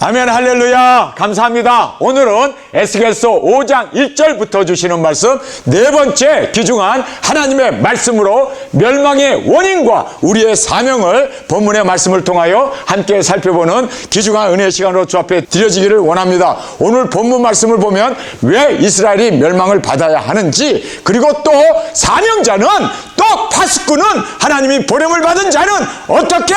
아멘 할렐루야. 감사합니다. 오늘은 에스겔서 5장 1절부터 주시는 말씀 네 번째 귀중한 하나님의 말씀으로 멸망의 원인과 우리의 사명을 본문의 말씀을 통하여 함께 살펴보는 귀중한 은혜의 시간으로 주 앞에 드려지기를 원합니다. 오늘 본문 말씀을 보면 왜 이스라엘이 멸망을 받아야 하는지 그리고 또 사명자는 또 파수꾼은 하나님이 보냄을 받은 자는 어떻게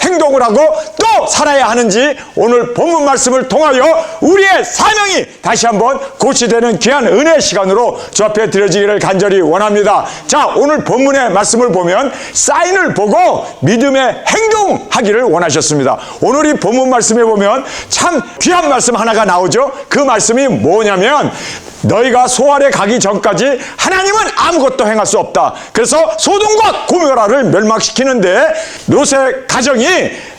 행동을 하고 또 살아야 하는지 오늘 본문 말씀을 통하여 우리의 사명이 다시 한번 고치되는 귀한 은혜 시간으로 주 앞에 드려지기를 간절히 원합니다. 자, 오늘 본문의 말씀을 보면 사인을 보고 믿음의 행동하기를 원하셨습니다. 오늘 이 본문 말씀에 보면 참 귀한 말씀 하나가 나오죠. 그 말씀이 뭐냐면 너희가 소알에 가기 전까지 하나님은 아무것도 행할 수 없다. 그래서 소돔과 고메라를 멸망시키는데 롯의 가정이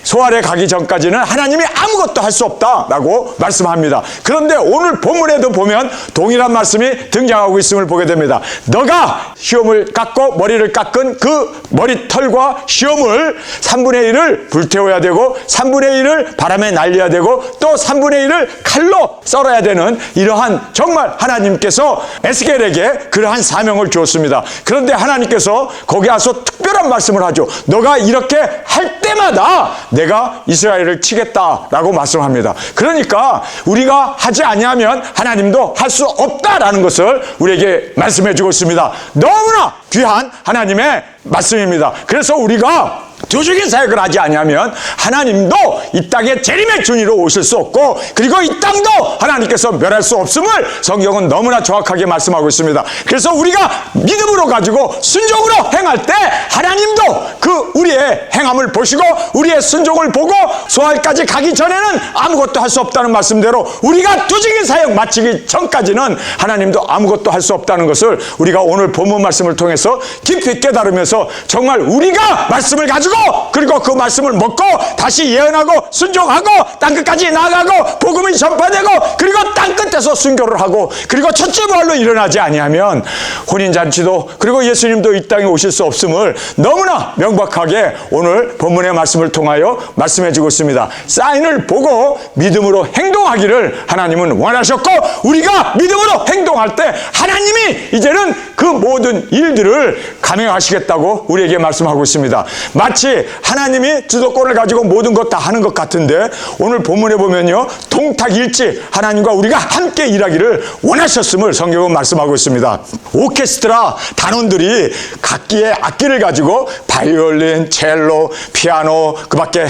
소알에 가기 전까지는 하나님이 아무것도 할 수 없다라고 말씀합니다. 그런데 오늘 본문에도 보면 동일한 말씀이 등장하고 있음을 보게 됩니다. 너가 시험을 깎고 머리를 깎은 그 머리털과 시험을 3분의 1을 불태워야 되고 3분의 1을 바람에 날려야 되고 또 3분의 1을 칼로 썰어야 되는 이러한 정말 하나님께서 에스겔에게 그러한 사명을 주었습니다. 그런데 하나님께서 거기 와서 특별한 말씀을 하죠. 너가 이렇게 할 때마다 내가 이스라엘을 치겠다라고 말씀합니다. 그러니까 우리가 하지 아니하면 하나님도 할 수 없다라는 것을 우리에게 말씀해 주고 있습니다. 너무나 귀한 하나님의 말씀입니다. 그래서 우리가 도적인 사역을 하지 아니하면 하나님도 이 땅에 재림의 준이로 오실 수 없고 그리고 이 땅도 하나님께서 멸할 수 없음을 성경은 너무나 정확하게 말씀하고 있습니다. 그래서 우리가 믿음으로 가지고 순종으로 행할 때 하나님도 그 우리의 행함을 보시고 우리의 순종을 보고 소알까지 가기 전에는 아무것도 할 수 없다는 말씀대로 우리가 도적인 사역 마치기 전까지는 하나님도 아무것도 할 수 없다는 것을 우리가 오늘 본문 말씀을 통해서 깊이 깨달으면서 정말 우리가 말씀을 가지고 그리고 그 말씀을 먹고 다시 예언하고 순종하고 땅 끝까지 나아가고 복음이 전파되고 그리고 땅 끝에서 순교를 하고 그리고 첫째 부활로 일어나지 아니하면 혼인 잔치도 그리고 예수님도 이 땅에 오실 수 없음을 너무나 명백하게 오늘 본문의 말씀을 통하여 말씀해 주고 있습니다. 사인을 보고 믿음으로 행동하기를 하나님은 원하셨고 우리가 믿음으로 행동할 때 하나님이 이제는 그 모든 일들을 감행하시겠다고 우리에게 말씀하고 있습니다. 마치 하나님이 주도권을 가지고 모든 것 다 하는 것 같은데 오늘 본문에 보면요. 동탁일치 하나님과 우리가 함께 일하기를 원하셨음을 성경은 말씀하고 있습니다. 오케스트라 단원들이 각기의 악기를 가지고 바이올린, 첼로, 피아노, 그 밖에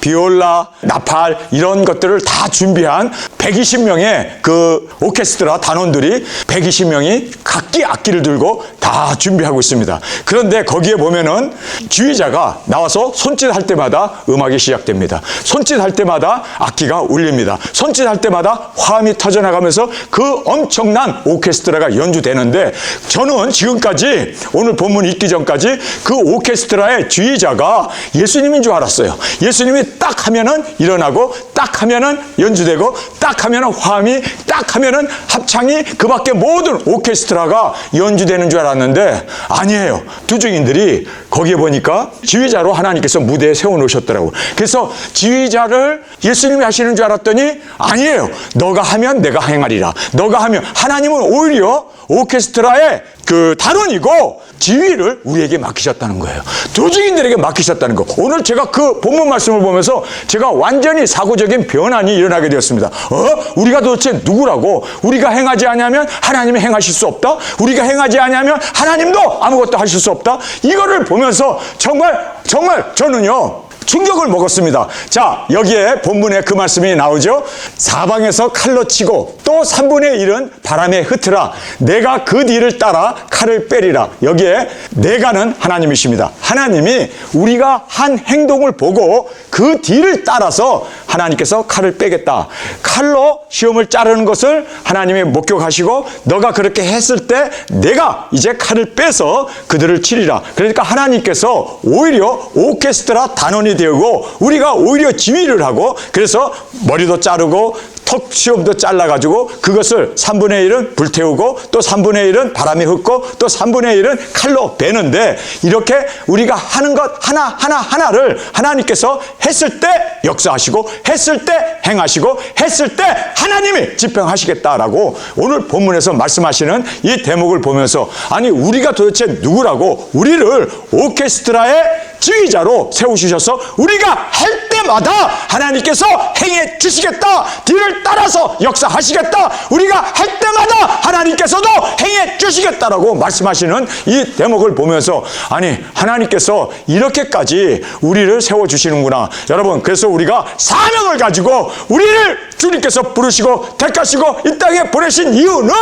비올라, 나팔 이런 것들을 다 준비한 120명의 그 오케스트라 단원들이 120명이 각기 악기를 들고 다 준비하고 있습니다. 그런데 거기에 보면은 지휘자가 나와서 손짓할 때마다 음악이 시작됩니다. 손짓할 때마다 악기가 울립니다. 손짓할 때마다 화음이 터져나가면서 그 엄청난 오케스트라가 연주되는데 저는 지금까지 오늘 본문 읽기 전까지 그 오케스트라의 지휘자가 예수님인 줄 알았어요. 예수님이 딱 하면은 일어나고 딱 하면은 연주되고 딱 하면은 화음이 딱 하면은 합창이 그 밖에 모든 오케스트라가 연주되는 줄 알았는데 아니에요. 두중인들이 거기에 보니까 지휘자로 하나님께서 무대에 세워놓으셨더라고. 그래서 지휘자를 예수님이 하시는 줄 알았더니 아니에요. 너가 하면 내가 행하리라. 너가 하면 하나님은 오히려 오케스트라의 그 단원이고 지휘를 우리에게 맡기셨다는 거예요. 조직인들에게 맡기셨다는 거. 오늘 제가 그 본문 말씀을 보면서 제가 완전히 사고적인 변환이 일어나게 되었습니다. 어? 우리가 도대체 누구라고? 우리가 행하지 않으면 하나님이 행하실 수 없다? 우리가 행하지 않으면 하나님도 아무것도 하실 수 없다? 이거를 보면서 정말 정말 저는요. 충격을 먹었습니다. 자, 여기에 본문에 그 말씀이 나오죠. 사방에서 칼로 치고 또 3분의 1은 바람에 흩으라. 내가 그 뒤를 따라 칼을 빼리라. 여기에 내가는 하나님이십니다. 하나님이 우리가 한 행동을 보고 그 뒤를 따라서 하나님께서 칼을 빼겠다. 칼로 시험을 자르는 것을 하나님이 목격하시고 너가 그렇게 했을 때 내가 이제 칼을 빼서 그들을 치리라. 그러니까 하나님께서 오히려 오케스트라 단원이 되고 우리가 오히려 지휘를 하고 그래서 머리도 자르고 턱 시험도 잘라가지고 그것을 3분의 1은 불태우고 또 3분의 1은 바람이 흡고 또 3분의 1은 칼로 베는데 이렇게 우리가 하는 것 하나 하나 하나를 하나님께서 했을 때 역사하시고 했을 때 행하시고 했을 때 하나님이 집행하시겠다라고 오늘 본문에서 말씀하시는 이 대목을 보면서 아니 우리가 도대체 누구라고? 우리를 오케스트라의 지휘자로 세우시셔서 우리가 할 때마다 하나님께서 행해 주시겠다. 뒤를 따라서 역사하시겠다. 우리가 할 때마다 하나님께서도 행해 주시겠다라고 말씀하시는 이 대목을 보면서 아니 하나님께서 이렇게까지 우리를 세워 주시는구나. 여러분 그래서 우리가 사명을 가지고 우리를 주님께서 부르시고 택하시고 이 땅에 보내신 이유는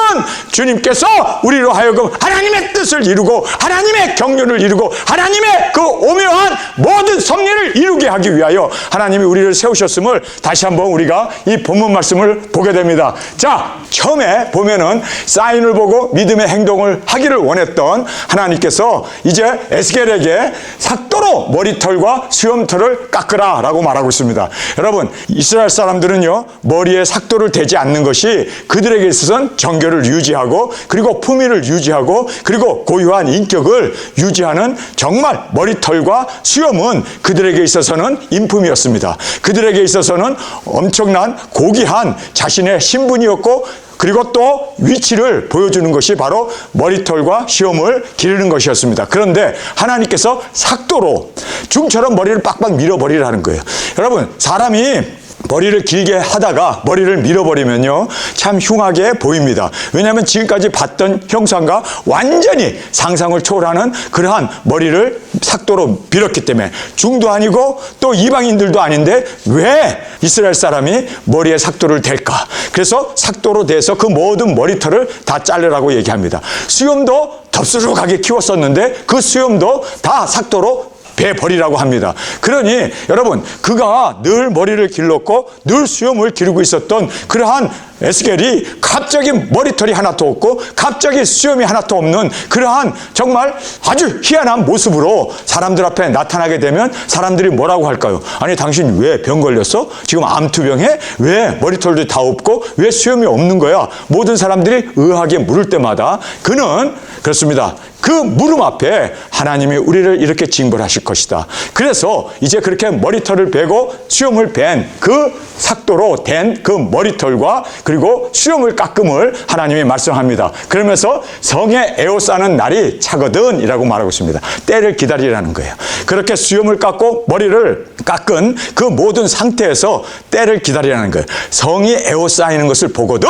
주님께서 우리로 하여금 하나님의 뜻을 이루고 하나님의 경륜을 이루고 하나님의 그 오묘한 모든 섭리를 이루게 하기 위하여 하나님이 우리를 세우셨음을 다시 한번 우리가 이 본문 말씀을 보게 됩니다. 자, 처음에 보면은 사인을 보고 믿음의 행동을 하기를 원했던 하나님께서 이제 에스겔에게 삭도로 머리털과 수염털을 깎으라라고 말하고 있습니다. 여러분, 이스라엘 사람들은요, 머리에 삭도를 대지 않는 것이 그들에게 있어서는 정결을 유지하고 그리고 품위를 유지하고 그리고 고유한 인격을 유지하는 정말 머리털과 수염은 그들에게 있어서는 인품이었습니다. 그들에게 있어서는 엄청난 고귀한 자신의 신분이었고 그리고 또 위치를 보여주는 것이 바로 머리털과 시험을 기르는 것이었습니다. 그런데 하나님께서 삭도로 중처럼 머리를 빡빡 밀어버리라는 거예요. 여러분, 사람이 머리를 길게 하다가 머리를 밀어버리면요 참 흉하게 보입니다. 왜냐하면 지금까지 봤던 형상과 완전히 상상을 초월하는 그러한 머리를 삭도로 밀었기 때문에 중도 아니고 또 이방인들도 아닌데 왜 이스라엘 사람이 머리에 삭도를 댈까? 그래서 삭도로 대서 그 모든 머리털을 다 자르라고 얘기합니다. 수염도 덥수룩하게 키웠었는데 그 수염도 다 삭도로 베버리라고 합니다. 그러니 여러분 그가 늘 머리를 길렀고 늘 수염을 기르고 있었던 그러한 에스겔이 갑자기 머리털이 하나도 없고 갑자기 수염이 하나도 없는 그러한 정말 아주 희한한 모습으로 사람들 앞에 나타나게 되면 사람들이 뭐라고 할까요? 아니 당신 왜 병 걸렸어? 지금 암투병해? 왜 머리털도 다 없고 왜 수염이 없는 거야? 모든 사람들이 의아하게 물을 때마다 그는 그렇습니다. 그 물음 앞에 하나님이 우리를 이렇게 징벌하실 것이다. 그래서 이제 그렇게 머리털을 베고 수염을 벤그 삭도로 된 그 머리털과 그리고 수염을 깎음을 하나님이 말씀합니다. 그러면서 성에 에워싸는 날이 차거든 이라고 말하고 있습니다. 때를 기다리라는 거예요. 그렇게 수염을 깎고 머리를 깎은 그 모든 상태에서 때를 기다리라는 거예요. 성이 에워싸이는 것을 보거든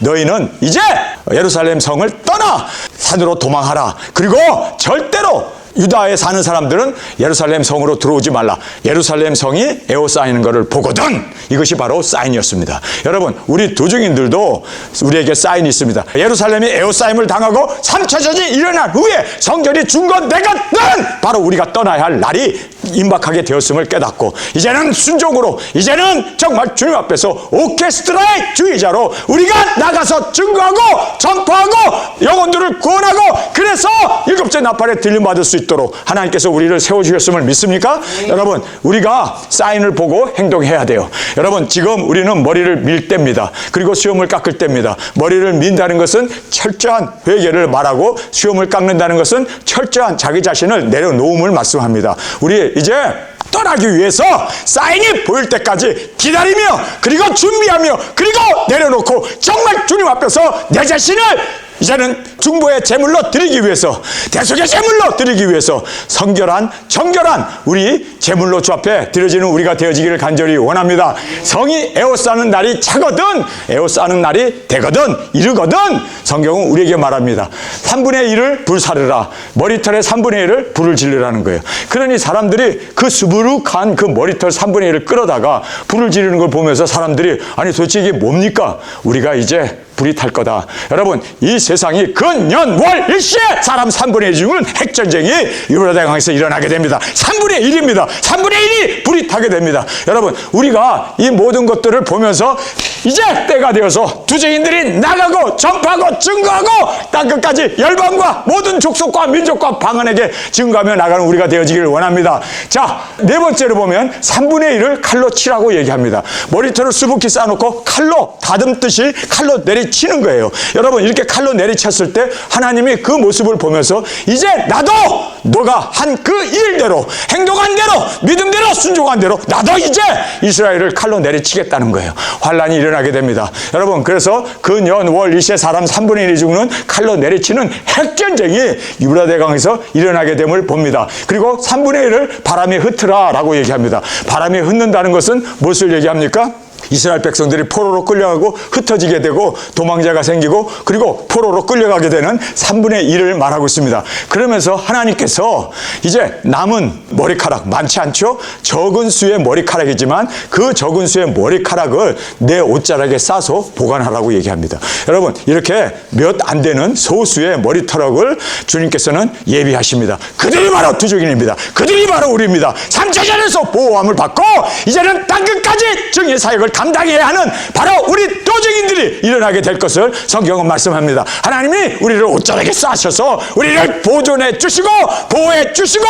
너희는 이제 예루살렘 성을 떠나 산으로 도망하라. 그리고 절대로 유다에 사는 사람들은 예루살렘 성으로 들어오지 말라. 예루살렘 성이 에워싸이는 것을 보거든. 이것이 바로 사인이었습니다. 여러분, 우리 도중인들도 우리에게 사인이 있습니다. 예루살렘이 에워싸임을 당하고 3차 전이 일어난 후에 성전이 준건 내거든. 바로 우리가 떠나야 할 날이 임박하게 되었음을 깨닫고 이제는 순종으로 이제는 정말 주님 앞에서 오케스트라의 주의자로 우리가 나가서 증거하고 전파하고 영혼들을 구원하고 그래서 일곱째 나팔에 들림받을 수 있 도록 하나님께서 우리를 세워주셨음을 믿습니까? 여러분 우리가 사인을 보고 행동해야 돼요. 여러분 지금 우리는 머리를 밀 때입니다. 그리고 수염을 깎을 때입니다. 머리를 민다는 것은 철저한 회개를 말하고 수염을 깎는다는 것은 철저한 자기 자신을 내려놓음을 말씀합니다. 우리 이제 떠나기 위해서 사인이 보일 때까지 기다리며 그리고 준비하며 그리고 내려놓고 정말 주님 앞에서 내 자신을 이제는 중보의 제물로 드리기 위해서 대속의 제물로 드리기 위해서 성결한 정결한 우리 제물로 주 앞에 드려지는 우리가 되어지기를 간절히 원합니다. 성이 에워싸는 날이 차거든 에워싸는 날이 되거든 이르거든 성경은 우리에게 말합니다. 3분의 1을 불사르라 머리털의 3분의 1을 불을 지르라는 거예요. 그러니 사람들이 그 수부룩한 그 머리털 3분의 1을 끌어다가 불을 지르는 걸 보면서 사람들이 아니 도대체 이게 뭡니까? 우리가 이제 불이 탈 거다. 여러분, 이 세상이 근년 월 일시에 사람 3분의 1 중은 핵전쟁이 유로대강에서 일어나게 됩니다. 3분의 1입니다. 3분의 1이 불이 타게 됩니다. 여러분, 우리가 이 모든 것들을 보면서 이제 때가 되어서 두쟁인들이 나가고 전파하고 증거하고 땅끝까지 열방과 모든 족속과 민족과 방언에게 증거하며 나가는 우리가 되어지기를 원합니다. 자, 네 번째로 보면 3분의 1을 칼로 치라고 얘기합니다. 머리털을 수북히 쌓아놓고 칼로 다듬듯이 칼로 내리 치는 거예요. 여러분 이렇게 칼로 내리쳤을 때 하나님이 그 모습을 보면서 이제 나도 너가 한 그 일대로 행동한 대로 믿음대로 순종한 대로 나도 이제 이스라엘을 칼로 내리치겠다는 거예요. 환란이 일어나게 됩니다. 여러분 그래서 그년월 일세 사람 3분의 1이 죽는 칼로 내리치는 핵전쟁이 유라대강에서 일어나게 됨을 봅니다. 그리고 3분의 1을 바람에 흩으라라고 얘기합니다. 바람에 흩는다는 것은 무엇을 얘기합니까? 이스라엘 백성들이 포로로 끌려가고 흩어지게 되고 도망자가 생기고 그리고 포로로 끌려가게 되는 3분의 1을 말하고 있습니다. 그러면서 하나님께서 이제 남은 머리카락 많지 않죠? 적은 수의 머리카락이지만 그 적은 수의 머리카락을 내 옷자락에 싸서 보관하라고 얘기합니다. 여러분 이렇게 몇 안 되는 소수의 머리털락을 주님께서는 예비하십니다. 그들이 바로 두족인입니다. 그들이 바로 우리입니다. 삼차전에서 보호함을 받고 이제는 땅끝까지 정의 사역을 감당해야 하는 바로 우리 도적인들이 일어나게 될 것을 성경은 말씀합니다. 하나님이 우리를 옷자락에 싸셔서 우리를 보존해 주시고 보호해 주시고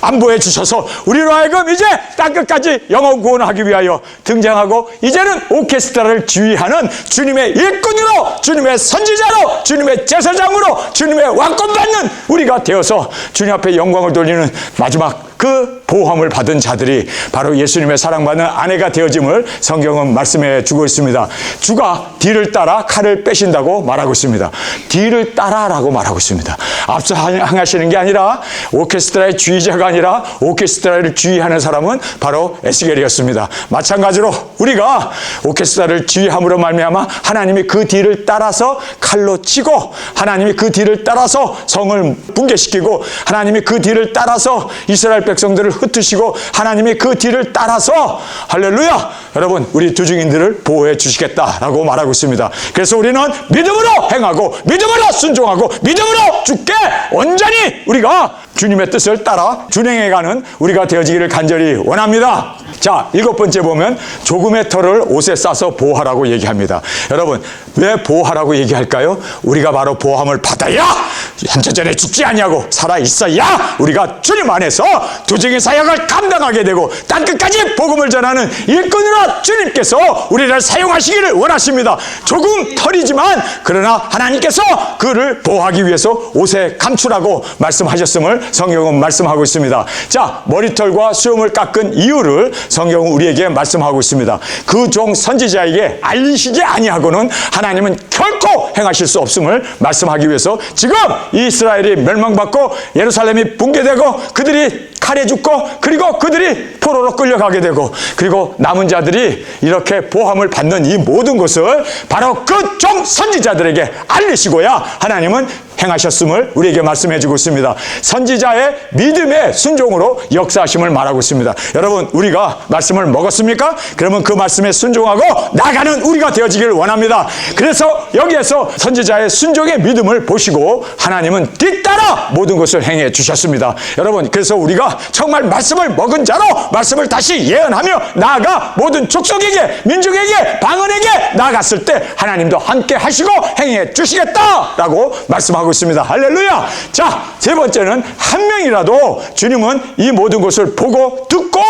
안보해 주셔서 우리로 하여금 이제 땅끝까지 영원 구원하기 위하여 등장하고 이제는 오케스트라를 지휘하는 주님의 일꾼으로 주님의 선지자로 주님의 제사장으로 주님의 왕권 받는 우리가 되어서 주님 앞에 영광을 돌리는 마지막 그 보호함을 받은 자들이 바로 예수님의 사랑받는 아내가 되어짐을 성경은 말씀해 주고 있습니다. 주가 뒤를 따라 칼을 빼신다고 말하고 있습니다. 뒤를 따라라고 말하고 있습니다. 앞서 향하시는 게 아니라 오케스트라의 주의자가 아니라 오케스트라를 주의하는 사람은 바로 에스겔이었습니다. 마찬가지로 우리가 오케스트라를 주의함으로 말미암아 하나님이 그 뒤를 따라서 칼로 치고 하나님이 그 뒤를 따라서 성을 붕괴시키고 하나님이 그 뒤를 따라서 이스라엘 백성들을 흩으시고 하나님이 그 뒤를 따라서 할렐루야 여러분 우리 두중인들을 보호해 주시겠다라고 말하고 있습니다. 그래서 우리는 믿음으로 행하고 믿음으로 순종하고 믿음으로 죽게 온전히 우리가 주님의 뜻을 따라 준행해가는 우리가 되어지기를 간절히 원합니다. 자, 일곱 번째 보면 조금의 털을 옷에 싸서 보호하라고 얘기합니다. 여러분, 왜 보호하라고 얘기할까요? 우리가 바로 보호함을 받아야 현재전에 죽지 아니하고 살아 있어야 우리가 주님 안에서 두증의 사역을 감당하게 되고 땅끝까지 복음을 전하는 일꾼으로 주님께서 우리를 사용하시기를 원하십니다. 조금 털이지만 그러나 하나님께서 그를 보호하기 위해서 옷에 감추라고 말씀하셨음을 성경은 말씀하고 있습니다. 자, 머리털과 수염을 깎은 이유를 성경은 우리에게 말씀하고 있습니다. 그 종 선지자에게 알리시지 아니하고는 하나님은 결코 행하실 수 없음을 말씀하기 위해서 지금 이스라엘이 멸망받고 예루살렘이 붕괴되고 그들이 칼에 죽고 그리고 그들이 포로로 끌려가게 되고 그리고 남은 자들이 이렇게 보함을 받는 이 모든 것을 바로 그 종 선지자들에게 알리시고야 하나님은 행하셨음을 우리에게 말씀해 주고 있습니다. 선지자의 믿음의 순종으로 역사하심을 말하고 있습니다. 여러분, 우리가 말씀을 먹었습니까? 그러면 그 말씀에 순종하고 나가는 우리가 되어지기를 원합니다. 그래서 여기에서 선지자의 순종의 믿음을 보시고 하나님은 뒤따라 모든 것을 행해 주셨습니다. 여러분, 그래서 우리가 정말 말씀을 먹은 자로 말씀을 다시 예언하며 나아가 모든 족속에게, 민족에게, 방언에게 나아갔을 때 하나님도 함께 하시고 행해 주시겠다라고 말씀하고 하고 있습니다. 할렐루야! 자, 세 번째는 한 명이라도 주님은 이 모든 것을 보고 듣고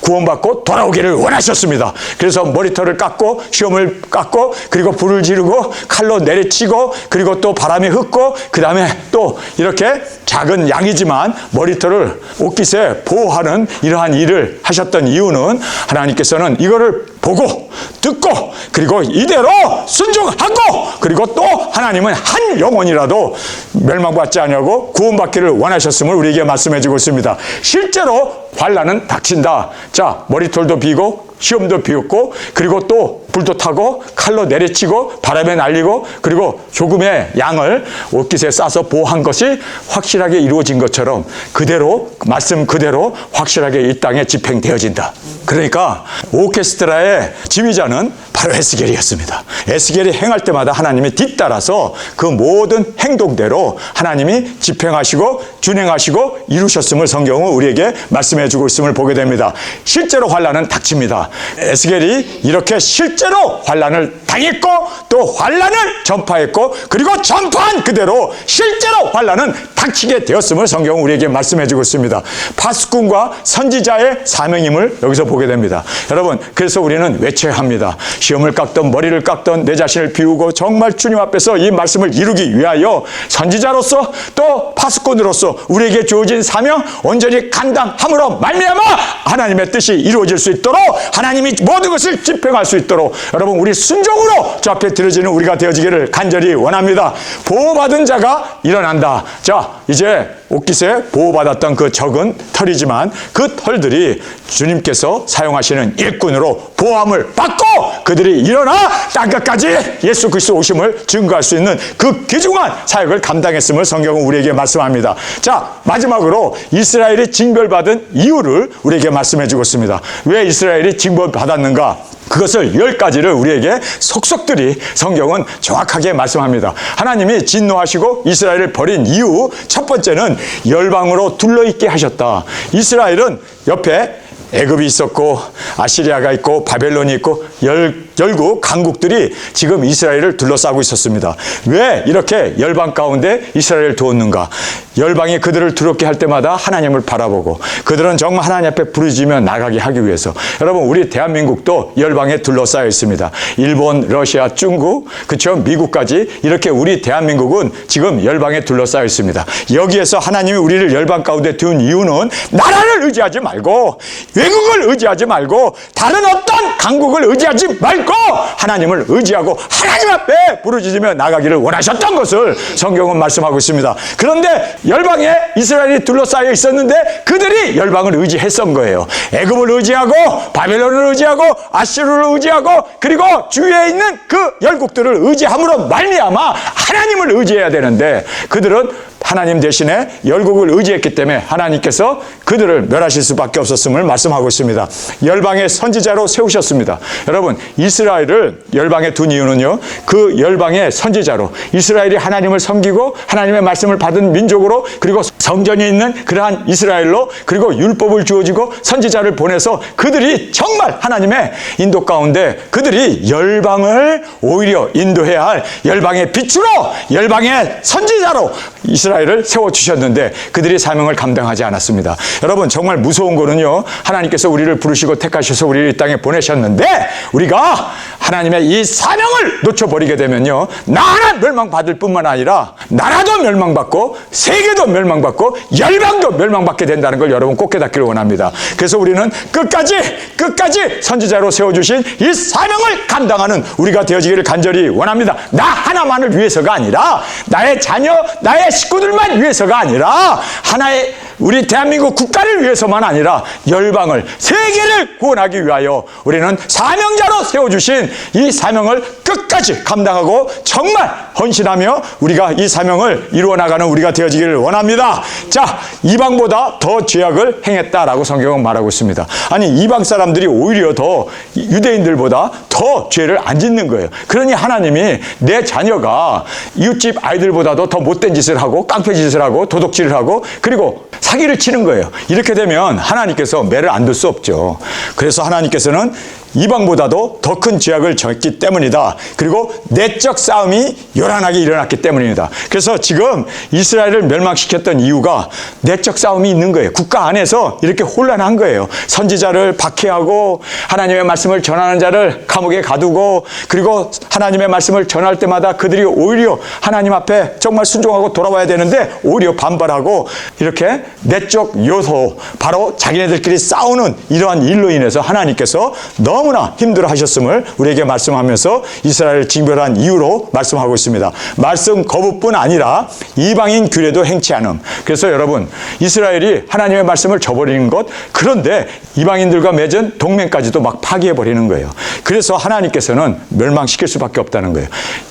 구원받고 돌아오기를 원하셨습니다. 그래서 머리털을 깎고 시험을 깎고 그리고 불을 지르고 칼로 내리치고 그리고 또 바람에 흩고 그 다음에 또 이렇게 작은 양이지만 머리털을 옷깃에 보호하는 이러한 일을 하셨던 이유는 하나님께서는 이거를 보고 듣고 그리고 이대로 순종하고 그리고 또 하나님은 한 영혼이라도 멸망받지 아니하고 구원받기를 원하셨음을 우리에게 말씀해 주고 있습니다. 실제로 환란은 닥친다. 자, 머리털도 비고 시험도 비웠고 그리고 또 불도 타고 칼로 내리치고 바람에 날리고 그리고 조금의 양을 옷깃에 싸서 보호한 것이 확실하게 이루어진 것처럼 그대로 말씀 그대로 확실하게 이 땅에 집행되어진다. 그러니까 오케스트라의 지휘자는 바로 에스겔이었습니다. 에스겔이 행할 때마다 하나님이 뒤따라서 그 모든 행동대로 하나님이 집행하시고 준행하시고 이루셨음을 성경은 우리에게 말씀해 주고 있음을 보게 됩니다. 실제로 환란은 닥칩니다. 에스겔이 이렇게 실제 실제로 환란을 당했고 또 환란을 전파했고 그리고 전파한 그대로 실제로 환란은 닥치게 되었음을 성경은 우리에게 말씀해 주고 있습니다. 파수꾼과 선지자의 사명임을 여기서 보게 됩니다. 여러분 그래서 우리는 외쳐야 합니다. 시험을 깎던 머리를 깎던 내 자신을 비우고 정말 주님 앞에서 이 말씀을 이루기 위하여 선지자로서 또 파수꾼으로서 우리에게 주어진 사명 온전히 감당함으로 말미암아 하나님의 뜻이 이루어질 수 있도록 하나님이 모든 것을 집행할 수 있도록 여러분 우리 순종으로 저 앞에 들어지는 우리가 되어지기를 간절히 원합니다. 보호받은 자가 일어난다. 자 이제 옥기세 보호받았던 그 적은 털이지만 그 털들이 주님께서 사용하시는 일꾼으로 보함을 받고 그들이 일어나 땅끝까지 예수 그리스도 오심을 증거할 수 있는 그 귀중한 사역을 감당했음을 성경은 우리에게 말씀합니다. 자 마지막으로 이스라엘이 징벌받은 이유를 우리에게 말씀해 주고 있습니다. 왜 이스라엘이 징벌받았는가? 그것을 열 가지를 우리에게 속속들이 성경은 정확하게 말씀합니다. 하나님이 진노하시고 이스라엘을 버린 이유 첫 번째는 열방으로 둘러있게 하셨다. 이스라엘은 옆에 애굽이 있었고 아시리아가 있고 바벨론이 있고 열, 열국 강국들이 지금 이스라엘을 둘러싸고 있었습니다. 왜 이렇게 열방 가운데 이스라엘을 두었는가? 열방이 그들을 두렵게 할 때마다 하나님을 바라보고 그들은 정말 하나님 앞에 부르짖으며 나가게 하기 위해서 여러분 우리 대한민국도 열방에 둘러싸여 있습니다. 일본, 러시아, 중국, 그쵸 미국까지 이렇게 우리 대한민국은 지금 열방에 둘러싸여 있습니다. 여기에서 하나님이 우리를 열방 가운데 둔 이유는 나라를 의지하지 말고 외국을 의지하지 말고 다른 어떤 강국을 의지하지 말고 하나님을 의지하고 하나님 앞에 부르짖으며 나가기를 원하셨던 것을 성경은 말씀하고 있습니다. 그런데 열방에 이스라엘이 둘러싸여 있었는데 그들이 열방을 의지했던 거예요. 애굽을 의지하고 바벨론을 의지하고 아시르를 의지하고 그리고 주위에 있는 그 열국들을 의지함으로 말미암아 하나님을 의지해야 되는데 그들은 하나님 대신에 열국을 의지했기 때문에 하나님께서 그들을 멸하실 수밖에 없었음을 말씀하고 있습니다. 열방의 선지자로 세우셨습니다. 여러분, 이 스라엘을 열방에 둔 이유는요, 그 열방의 선지자로 이스라엘이 하나님을 섬기고 하나님의 말씀을 받은 민족으로 그리고 성전이 있는 그러한 이스라엘로 그리고 율법을 주어지고 선지자를 보내서 그들이 정말 하나님의 인도 가운데 그들이 열방을 오히려 인도해야 할 열방의 빛으로 열방의 선지자로 이스라엘을 세워 주셨는데 그들이 사명을 감당하지 않았습니다. 여러분 정말 무서운 거는요 하나님께서 우리를 부르시고 택하셔서 우리를 이 땅에 보내셨는데 우리가 하나님의 이 사명을 놓쳐 버리게 되면요 나라 멸망받을 뿐만 아니라 나라도 멸망받고 세계도 멸망받고 열방도 멸망받게 된다는 걸 여러분 꼭 깨닫기를 원합니다. 그래서 우리는 끝까지 끝까지 선지자로 세워주신 이 사명을 감당하는 우리가 되어지기를 간절히 원합니다. 나 하나만을 위해서가 아니라 나의 자녀 나의 식구들만 위해서가 아니라 하나의 우리 대한민국 국가를 위해서만 아니라 열방을 세계를 구원하기 위하여 우리는 사명자로 세워주신 이 사명을 끝까지 감당하고 정말 헌신하며 우리가 이 사명을 이루어 나가는 우리가 되어지기를 원합니다. 자, 이방보다 더 죄악을 행했다라고 성경은 말하고 있습니다. 아니, 이방 사람들이 오히려 더 유대인들보다 더 죄를 안 짓는 거예요. 그러니 하나님이 내 자녀가 이웃집 아이들보다도 더 못된 짓을 하고 깡패 짓을 하고 도둑질을 하고 그리고 사기를 치는 거예요. 이렇게 되면 하나님께서 매를 안 둘 수 없죠. 그래서 하나님께서는 이방보다도 더 큰 죄악을 졌기 때문이다. 그리고 내적 싸움이 요란하게 일어났기 때문입니다. 그래서 지금 이스라엘을 멸망시켰던 이유가 내적 싸움이 있는 거예요. 국가 안에서 이렇게 혼란한 거예요. 선지자를 박해하고 하나님의 말씀을 전하는 자를 감옥에 가두고 그리고 하나님의 말씀을 전할 때마다 그들이 오히려 하나님 앞에 정말 순종하고 돌아와야 되는데 오히려 반발하고 이렇게 내적 요소 바로 자기네들끼리 싸우는 이러한 일로 인해서 하나님께서 너무 나 힘들어 하셨음을 우리에게 말씀하면서 이스라엘을 징별한 이유로 말씀하고 있습니다. 말씀 거부뿐 아니라 이방인 규례도 행치 않음. 그래서 여러분 이스라엘이 하나님의 말씀을 저버리는 것 그런데 이방인들과 맺은 동맹까지도 막 파기해 버리는 거예요. 그래서 하나님께서는 멸망시킬 수밖에 없다는 거예요.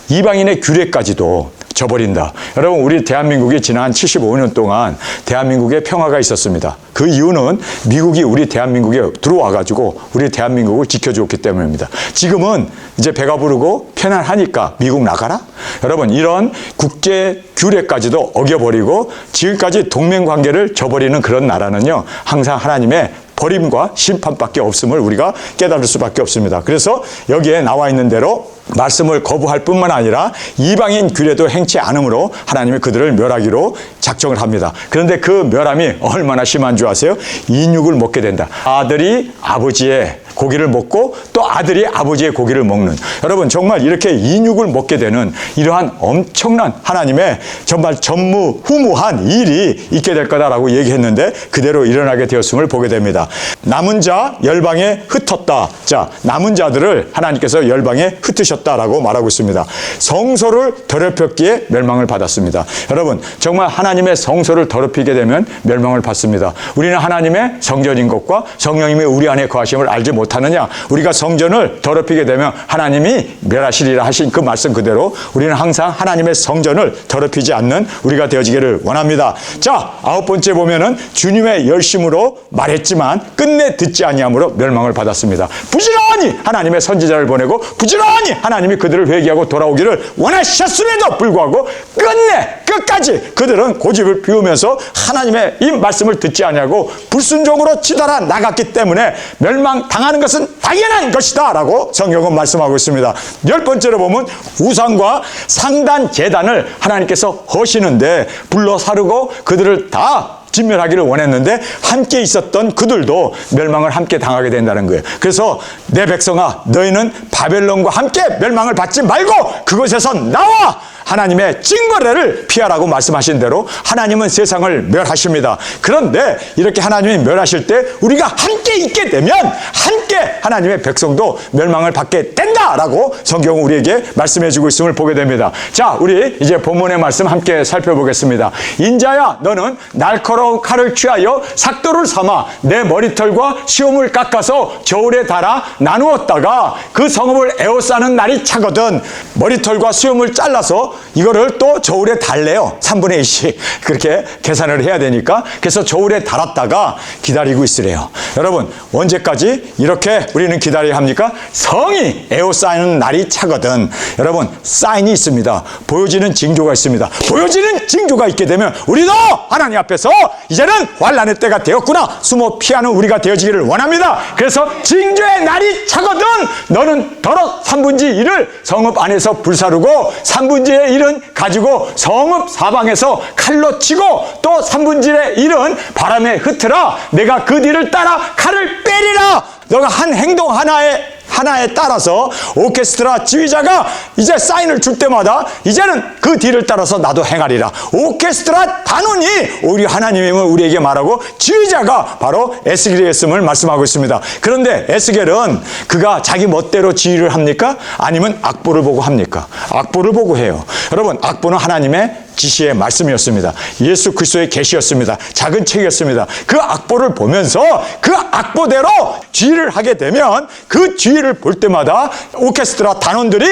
이방인의 규례까지도 저버린다. 여러분, 우리 대한민국이 지난 75년 동안 대한민국에 평화가 있었습니다. 그 이유는 미국이 우리 대한민국에 들어와가지고 우리 대한민국을 지켜주었기 때문입니다. 지금은 이제 배가 부르고 편안하니까 미국 나가라? 여러분, 이런 국제 규례까지도 어겨버리고 지금까지 동맹 관계를 저버리는 그런 나라는요, 항상 하나님의 버림과 심판밖에 없음을 우리가 깨달을 수밖에 없습니다. 그래서 여기에 나와 있는 대로 말씀을 거부할 뿐만 아니라 이방인 규례도 행치 않으므로 하나님이 그들을 멸하기로 작정을 합니다. 그런데 그 멸함이 얼마나 심한 줄 아세요? 인육을 먹게 된다. 아들이 아버지의 고기를 먹고 또 아들이 아버지의 고기를 먹는 여러분 정말 이렇게 인육을 먹게 되는 이러한 엄청난 하나님의 정말 전무후무한 일이 있게 될 거다라고 얘기했는데 그대로 일어나게 되었음을 보게 됩니다. 남은 자 열방에 흩었다. 자, 남은 자들을 하나님께서 열방에 흩으셨다라고 말하고 있습니다. 성소를 더럽혔기에 멸망을 받았습니다. 여러분, 정말 하나님의 성소를 더럽히게 되면 멸망을 받습니다. 우리는 하나님의 성전인 것과 성령님이 우리 안에 거하심을 알지 못 하느냐? 우리가 성전을 더럽히게 되면 하나님이 멸하시리라 하신 그 말씀 그대로 우리는 항상 하나님의 성전을 더럽히지 않는 우리가 되어지기를 원합니다. 자, 아홉 번째 보면은 주님의 열심으로 말했지만 끝내 듣지 아니함으로 멸망을 받았습니다. 부지런히 하나님의 선지자를 보내고 부지런히 하나님이 그들을 회개하고 돌아오기를 원하셨음에도 불구하고 끝내 끝까지 그들은 고집을 피우면서 하나님의 이 말씀을 듣지 아니하고 불순종으로 치달아 나갔기 때문에 멸망 당 하는 것은 당연한 것이다 라고 성경은 말씀하고 있습니다. 열 번째로 보면 우상과 상단 재단을 하나님께서 허시는데 불러 사르고 그들을 다 진멸하기를 원했는데 함께 있었던 그들도 멸망을 함께 당하게 된다는 거예요. 그래서 내 백성아 너희는 바벨론과 함께 멸망을 받지 말고 그곳에서 나와 하나님의 징벌회를 피하라고 말씀하신 대로 하나님은 세상을 멸하십니다. 그런데 이렇게 하나님이 멸하실 때 우리가 함께 있게 되면 함께 하나님의 백성도 멸망을 받게 된다라고 성경은 우리에게 말씀해 주고 있음을 보게 됩니다. 자, 우리 이제 본문의 말씀 함께 살펴보겠습니다. 인자야 너는 날카로 운 칼을 취하여 삭도를 삼아 내 머리털과 시험을 깎아서 저울에 달아 나누었다가 그 성읍을 에워싸는 날이 차거든 머리털과 수염을 잘라서 이거를 또 저울에 달래요. 3분의 1씩 그렇게 계산을 해야 되니까 그래서 저울에 달았다가 기다리고 있으래요. 여러분 언제까지 이렇게 우리는 기다려야 합니까? 성이 에워싸는 날이 차거든. 여러분 사인이 있습니다. 보여지는 징조가 있습니다. 보여지는 징조가 있게 되면 우리도 하나님 앞에서 이제는 환란의 때가 되었구나. 숨어 피하는 우리가 되어지기를 원합니다. 그래서 징조의 날이 차거든 너는 더러 3분지 1을 성읍 안에서 불사르고 3분지의 1은 가지고 성읍 사방에서 칼로 치고 또 3분지의 1은 바람에 흩으라. 내가 그 뒤를 따라 칼을 빼리라. 너가 한 행동 하나에 하나에 따라서 오케스트라 지휘자가 이제 사인을 줄 때마다 이제는 그 뒤를 따라서 나도 행하리라. 오케스트라 단원이 우리 하나님임을 우리에게 말하고 지휘자가 바로 에스겔이었음을 말씀하고 있습니다. 그런데 에스겔은 그가 자기 멋대로 지휘를 합니까? 아니면 악보를 보고 합니까? 악보를 보고 해요. 여러분, 악보는 하나님의 지시의 말씀이었습니다. 예수 그리스도의 계시였습니다. 작은 책이었습니다. 그 악보를 보면서 그 악보대로 지휘를 하게 되면 그 지휘를 볼 때마다 오케스트라 단원들이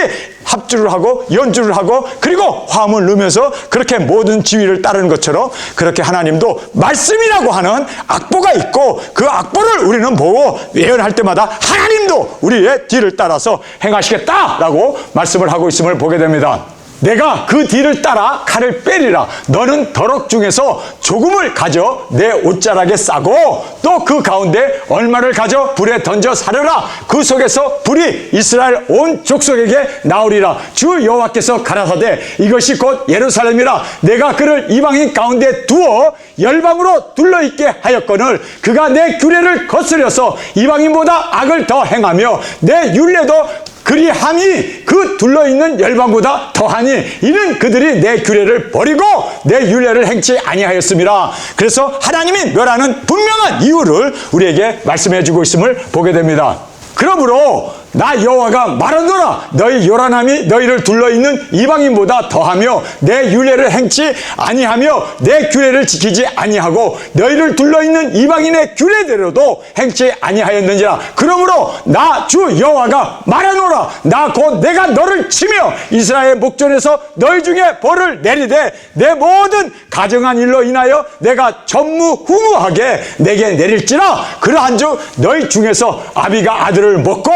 합주를 하고 연주를 하고 그리고 화음을 넣으면서 그렇게 모든 지휘를 따르는 것처럼 그렇게 하나님도 말씀이라고 하는 악보가 있고 그 악보를 우리는 보고 예언할 때마다 하나님도 우리의 뒤를 따라서 행하시겠다라고 말씀을 하고 있음을 보게 됩니다. 내가 그 뒤를 따라 칼을 빼리라. 너는 더럭 중에서 조금을 가져 내 옷자락에 싸고 또 그 가운데 얼마를 가져 불에 던져 사르라. 그 속에서 불이 이스라엘 온 족속에게 나오리라. 주 여호와께서 가라사대 이것이 곧 예루살렘이라. 내가 그를 이방인 가운데 두어 열방으로 둘러 있게 하였거늘 그가 내 규례를 거스려서 이방인보다 악을 더 행하며 내 율례도 그리함이 그 둘러있는 열방보다 더하니 이는 그들이 내 규례를 버리고 내 율례를 행치 아니하였습니다. 그래서 하나님이 멸하는 분명한 이유를 우리에게 말씀해 주고 있음을 보게 됩니다. 그러므로 나 여호와가 말하노라. 너희 요란함이 너희를 둘러있는 이방인보다 더하며 내 율례를 행치 아니하며 내 규례를 지키지 아니하고 너희를 둘러있는 이방인의 규례대로도 행치 아니하였는지라. 그러므로 나 주 여호와가 말하노라. 나 곧 내가 너를 치며 이스라엘 목전에서 너희 중에 벌을 내리되 내 모든 가정한 일로 인하여 내가 전무후무하게 내게 내릴지라. 그러한즉 너희 중에서 아비가 아들을 먹고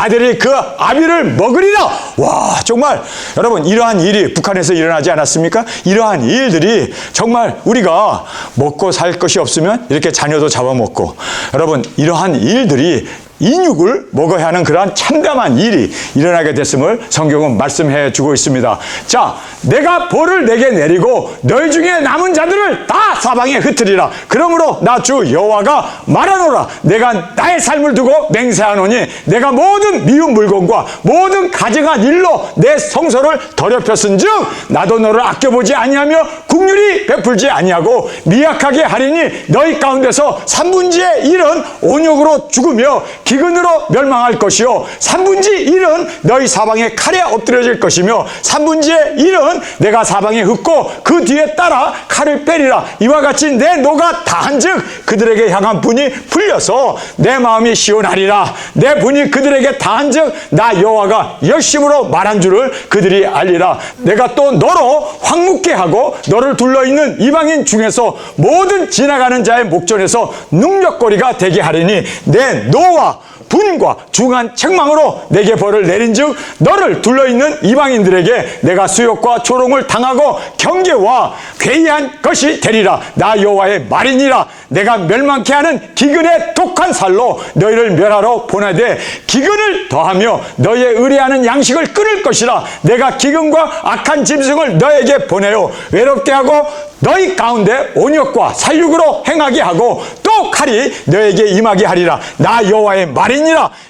아들이 그 아비를 먹으리라. 와, 정말 여러분 이러한 일이 북한에서 일어나지 않았습니까? 이러한 일들이 정말 우리가 먹고 살 것이 없으면 이렇게 자녀도 잡아먹고 여러분 이러한 일들이 인육을 먹어야 하는 그러한 참담한 일이 일어나게 됐음을 성경은 말씀해 주고 있습니다. 자, 내가 벌을 내게 내리고 너희 중에 남은 자들을 다 사방에 흩으리라. 그러므로 나 주 여호와가 말하노라. 내가 나의 삶을 두고 맹세하노니 내가 모든 미운 물건과 모든 가증한 일로 내 성소를 더럽혔은즉 나도 너를 아껴보지 아니하며 국률이 베풀지 아니하고 미약하게 하리니 너희 가운데서 삼분지의 일은 온욕으로 죽으며 기근으로 멸망할 것이요. 삼분지 일은 너희 사방에 칼에 엎드려질 것이며 삼분지의 일은 내가 사방에 흩고 그 뒤에 따라 칼을 빼리라. 이와 같이 내 노가 다한즉 그들에게 향한 분이 풀려서 내 마음이 시원하리라. 내 분이 그들에게 다한즉 나 여호와가 열심으로 말한 줄을 그들이 알리라. 내가 또 너로 황묵게 하고 너를 둘러 있는 이방인 중에서 모든 지나가는 자의 목전에서 능력거리가 되게 하리니 내 노와 분과 중한 책망으로 내게 벌을 내린즉 너를 둘러있는 이방인들에게 내가 수욕과 조롱을 당하고 경계와 괴이한 것이 되리라. 나 여호와의 말이니라. 내가 멸망케 하는 기근의 독한 살로 너희를 멸하러 보내되 기근을 더하며 너희의 의뢰하는 양식을 끊을 것이라. 내가 기근과 악한 짐승을 너에게 보내요. 외롭게 하고 너희 가운데 온역과 살육으로 행하게 하고 또 칼이 너에게 임하게 하리라. 나 여호와의 말이니라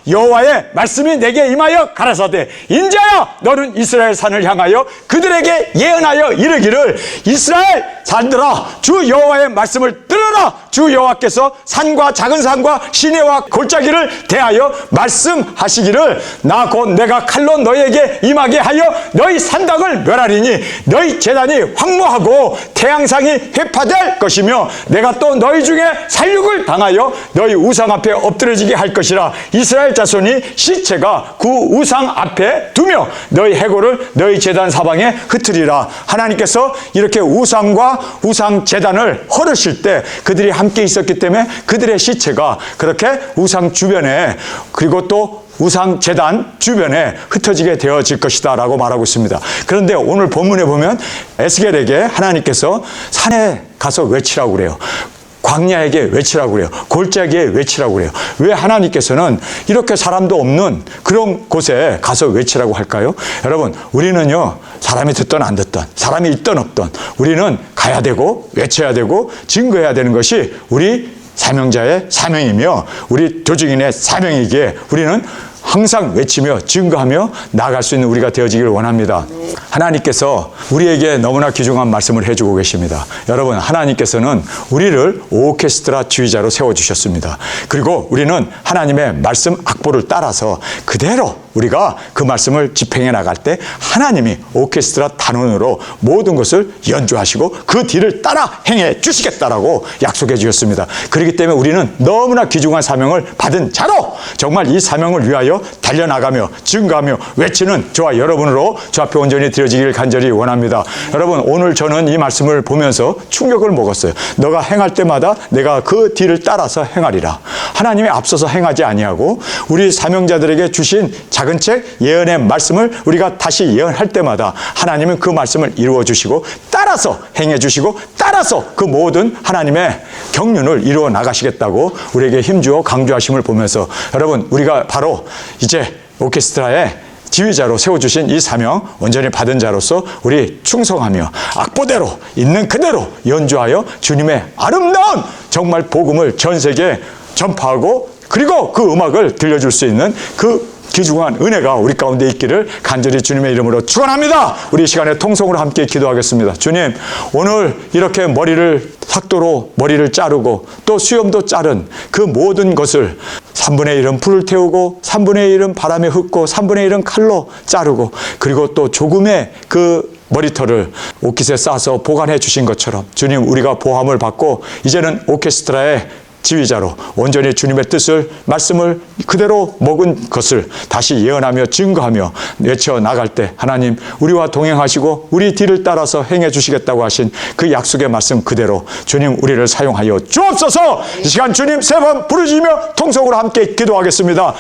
여호와의 말씀이 내게 임하여 가라사대 인자야 너는 이스라엘 산을 향하여 그들에게 예언하여 이르기를 이스라엘 산들아 주 여호와의 말씀을 들으라. 주 여호와께서 산과 작은 산과 시내와 골짜기를 대하여 말씀하시기를 나 곧 내가 칼로 너희에게 임하게 하여 너희 산당을 멸하리니 너희 재단이 황무하고 태양상이 회파될 것이며 내가 또 너희 중에 살육을 당하여 너희 우상 앞에 엎드려지게 할 것이라 이스라엘 자손이 시체가 그 우상 앞에 두며 너희 해골을 너희 재단 사방에 흩으리라 하나님께서 이렇게 우상과 우상 재단을 헐으실 때 그들이 함께 있었기 때문에 그들의 시체가 그렇게 우상 주변에 그리고 또 우상 재단 주변에 흩어지게 되어질 것이다 라고 말하고 있습니다. 그런데 오늘 본문에 보면 에스겔에게 하나님께서 산에 가서 외치라고 그래요. 광야에게 외치라고 그래요. 골짜기에 외치라고 그래요. 왜 하나님께서는 이렇게 사람도 없는 그런 곳에 가서 외치라고 할까요? 여러분, 우리는요, 사람이 듣던 안 듣던, 사람이 있던 없던, 우리는 가야 되고, 외쳐야 되고, 증거해야 되는 것이 우리 사명자의 사명이며, 우리 조직인의 사명이기에 우리는 항상 외치며 증거하며 나아갈 수 있는 우리가 되어지기를 원합니다. 하나님께서 우리에게 너무나 귀중한 말씀을 해주고 계십니다. 여러분, 하나님께서는 우리를 오케스트라 주의자로 세워주셨습니다. 그리고 우리는 하나님의 말씀 악보를 따라서 그대로 우리가 그 말씀을 집행해 나갈 때 하나님이 오케스트라 단원으로 모든 것을 연주하시고 그 뒤를 따라 행해 주시겠다라고 약속해 주셨습니다. 그렇기 때문에 우리는 너무나 귀중한 사명을 받은 자로 정말 이 사명을 위하여 달려나가며 증거하며 외치는 저와 여러분으로 주 앞에 온전히 드려지기를 간절히 원합니다. 여러분 오늘 저는 이 말씀을 보면서 충격을 먹었어요. 너가 행할 때마다 내가 그 뒤를 따라서 행하리라. 하나님이 앞서서 행하지 아니하고 우리 사명자들에게 주신 작은 책 예언의 말씀을 우리가 다시 예언할 때마다 하나님은 그 말씀을 이루어 주시고 따라서 행해 주시고 따라서 그 모든 하나님의 경륜을 이루어 나가시겠다고 우리에게 힘주어 강조하심을 보면서 여러분 우리가 바로 이제 오케스트라의 지휘자로 세워주신 이 사명 온전히 받은 자로서 우리 충성하며 악보대로 있는 그대로 연주하여 주님의 아름다운 정말 복음을 전 세계에 전파하고 그리고 그 음악을 들려줄 수 있는 그 귀중한 은혜가 우리 가운데 있기를 간절히 주님의 이름으로 축원합니다. 우리 이 시간에 통성으로 함께 기도하겠습니다. 주님, 오늘 이렇게 머리를 삭도로 머리를 자르고 또 수염도 자른 그 모든 것을 3분의 1은 불을 태우고 3분의 1은 바람에 흩고 3분의 1은 칼로 자르고 그리고 또 조금의 그 머리털을 오킷에 싸서 보관해 주신 것처럼 주님 우리가 보함을 받고 이제는 오케스트라의 지휘자로 온전히 주님의 뜻을 말씀을 그대로 먹은 것을 다시 예언하며 증거하며 외쳐 나갈 때 하나님 우리와 동행하시고 우리 뒤를 따라서 행해 주시겠다고 하신 그 약속의 말씀 그대로 주님 우리를 사용하여 주옵소서 이 시간 주님 세 번 부르짖으며 통성으로 함께 기도하겠습니다.